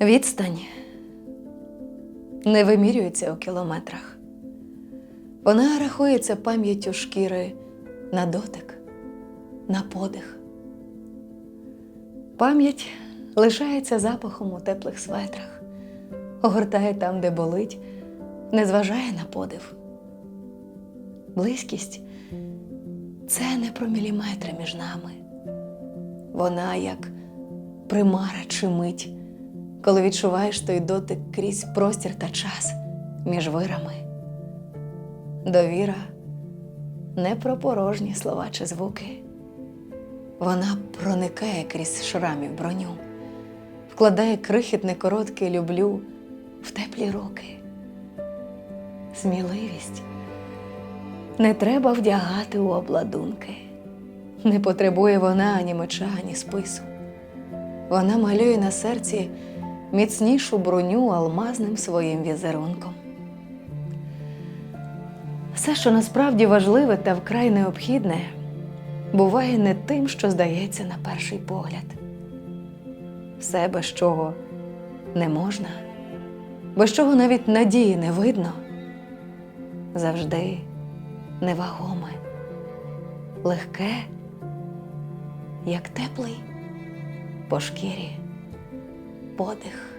Відстань не вимірюється у кілометрах. Вона рахується пам'яттю шкіри на дотик, на подих. Пам'ять лишається запахом у теплих светрах, огортає там, де болить, не зважає на подив. Близькість це не про міліметри між нами. Вона як примара чи мить, коли відчуваєш той дотик крізь простір та час між вирами. Довіра не про порожні слова чи звуки. Вона проникає крізь шрамів броню, вкладає крихітне коротке люблю в теплі руки. Сміливість не треба вдягати у обладунки. Не потребує вона ані меча, ані спису. Вона малює на серці міцнішу броню алмазним своїм візерунком. Все, що насправді важливе та вкрай необхідне, буває не тим, що здається на перший погляд. Все, без чого не можна, без чого навіть надії не видно, завжди невагоме, легке, як теплий по шкірі подих.